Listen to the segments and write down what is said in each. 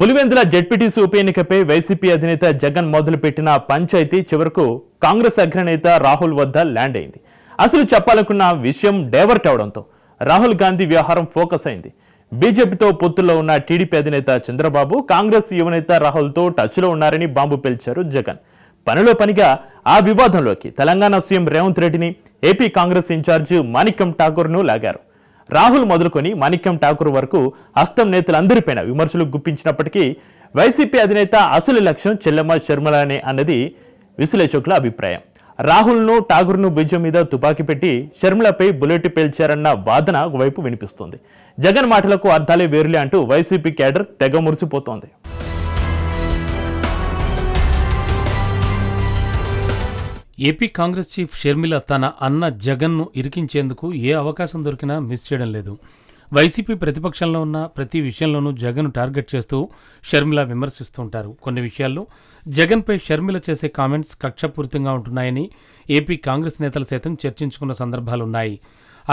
Pulivendula ZPTC ఉప ఎన్నికపై YCP అధినేత జగన్ మొదలుపెట్టిన పంచాయతీ చివరకు కాంగ్రెస్ అగ్రనేత రాహుల్ వద్ద ల్యాండ్ అయింది. అసలు చెప్పాలనుకున్న విషయం డైవర్ట్ అవడంతో రాహుల్ గాంధీ వ్యవహారం ఫోకస్ అయింది. బీజేపీతో పొత్తుల్లో ఉన్న టీడీపీ అధినేత చంద్రబాబు కాంగ్రెస్ యువనేత రాహుల్తో టచ్లో ఉన్నారని బాంబు పేల్చారు జగన్. పనిలో పనిగా ఆ వివాదంలోకి తెలంగాణ సీఎం రేవంత్ రెడ్డిని ఏపీ కాంగ్రెస్ ఇన్ఛార్జి మాణిక్యం ఠాకూర్ను లాగారు. రాహుల్ మొదలుకొని మాణిక్యం ఠాకూర్ వరకు హస్తం నేతలందరిపైన విమర్శలు గుప్పించినప్పటికీ వైసీపీ అధినేత అసలు లక్ష్యం చెల్లెమ్మ శర్మలనే అన్నది విశ్లేషకుల అభిప్రాయం. రాహుల్ను ఠాగూర్ను బీజం మీద తుపాకీ పెట్టి శర్మిలపై బుల్లెట్ పేల్చారన్న వాదన ఒకవైపు వినిపిస్తోంది. జగన్ మాటలకు అర్థాలే వేరులే అంటూ వైసీపీ కేడర్ తెగ మురిసిపోతోంది. ఏపీ కాంగ్రెస్ చీఫ్ షర్మిల తన అన్న జగన్ను ఇరికించేందుకు ఏ అవకాశం దొరికినా మిస్ చేయడం లేదు. వైసీపీ ప్రతిపక్షంలో ఉన్న ప్రతి విషయంలోనూ జగన్ టార్గెట్ చేస్తూ షర్మిల విమర్శిస్తూ ఉంటారు. కొన్ని విషయాల్లో జగన్పై షర్మిల చేసే కామెంట్స్ కక్షపూరితంగా ఉంటున్నాయని ఏపీ కాంగ్రెస్ నేతలు సైతం చర్చించుకున్న సందర్భాలున్నాయి.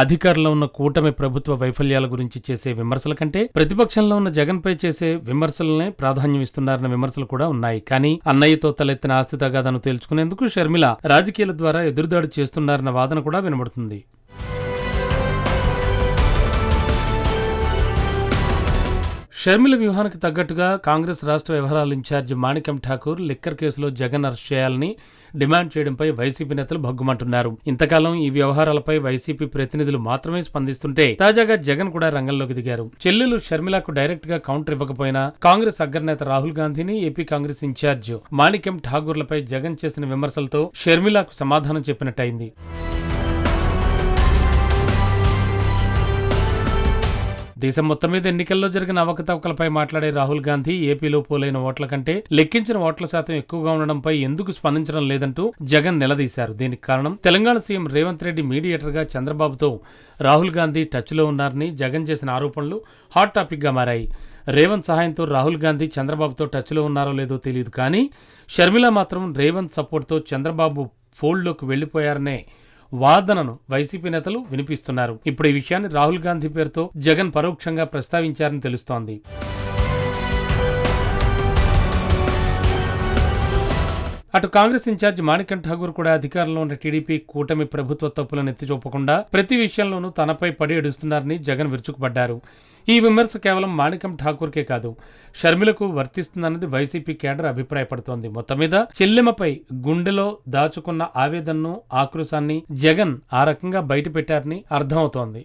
అధికారంలో ఉన్న కూటమి ప్రభుత్వ వైఫల్యాల గురించి చేసే విమర్శల కంటే ప్రతిపక్షంలో ఉన్న జగన్పై చేసే విమర్శలనే ప్రాధాన్యం ఇస్తున్నారన్న విమర్శలు కూడా ఉన్నాయి. కానీ అన్నయ్యతో తలెత్తిన ఆస్తి తగాదాను తేల్చుకునేందుకు షర్మిల రాజకీయాల ద్వారా ఎదురుదాడి చేస్తున్నారన్న వాదన కూడా వినబడుతుంది. షర్మిల వ్యూహానికి తగ్గట్టుగా కాంగ్రెస్ రాష్ట్ర వ్యవహారాల ఇన్ఛార్జి మాణిక్యం ఠాకూర్ లిక్కర్ కేసులో జగన్ అరెస్ట్ చేయాలని డిమాండ్ చేయడంపై వైసీపీ నేతలు భగ్గుమంటున్నారు. ఇంతకాలం ఈ వ్యవహారాలపై వైసీపీ ప్రతినిధులు మాత్రమే స్పందిస్తుంటే తాజాగా జగన్ కూడా రంగంలోకి దిగారు. చెల్లెలు షర్మిలకు డైరెక్ట్గా కౌంటర్ ఇవ్వకపోయినా కాంగ్రెస్ అగ్రనేత రాహుల్ గాంధీని ఏపీ కాంగ్రెస్ ఇన్ఛార్జ్ మాణిక్యం ఠాగూర్లపై జగన్ చేసిన విమర్శలతో షర్మిలకు సమాధానం చెప్పినట్టయింది. దేశం మొత్తం మీద ఎన్నికల్లో జరిగిన అవకతవకలపై మాట్లాడే రాహుల్ గాంధీ ఏపీలో పోలైన ఓట్ల కంటే లెక్కించిన ఓట్ల శాతం ఎక్కువగా ఉండడంపై ఎందుకు స్పందించడం లేదంటూ జగన్ నిలదీశారు. దీనికి కారణం తెలంగాణ సీఎం రేవంత్ రెడ్డి మీడియేటర్గా చంద్రబాబుతో రాహుల్ గాంధీ టచ్లో ఉన్నారని జగన్ చేసిన ఆరోపణలు హాట్ టాపిక్గా మారాయి. రేవంత్ సహాయంతో రాహుల్ గాంధీ చంద్రబాబుతో టచ్లో ఉన్నారో లేదో తెలియదు కానీ షర్మిల మాత్రం రేవంత్ సపోర్ట్తో చంద్రబాబు ఫోల్డ్లోకి వెళ్ళిపోయారనే వాదనను వైసీపీ నేతలు వినిపిస్తున్నారు. ఇప్పుడు ఈ విషయాన్ని రాహుల్ గాంధీ పేరుతో జగన్ పరోక్షంగా ప్రస్తావించారని తెలుస్తోంది. అటు కాంగ్రెస్ ఇన్ఛార్జ్ మాణికం ఠాగూర్ కూడా అధికారంలో ఉన్న టీడీపీ కూటమి ప్రభుత్వ తప్పులను ఎత్తి చూపకుండా ప్రతి విషయంలోనూ తనపై పడి ఏడుస్తున్నారని జగన్ విరుచుకుపడ్డారు. ఈ విమర్శ కేవలం మాణికం ఠాకూర్కే కాదు షర్మిలకు వర్తిస్తుందన్నది వైసీపీ కేడర్ అభిప్రాయపడుతోంది. మొత్తం మీద చెల్లెమపై గుండెలో దాచుకున్న ఆవేదనను ఆక్రోశాన్ని జగన్ ఆ రకంగా బయటపెట్టారని అర్థమవుతోంది.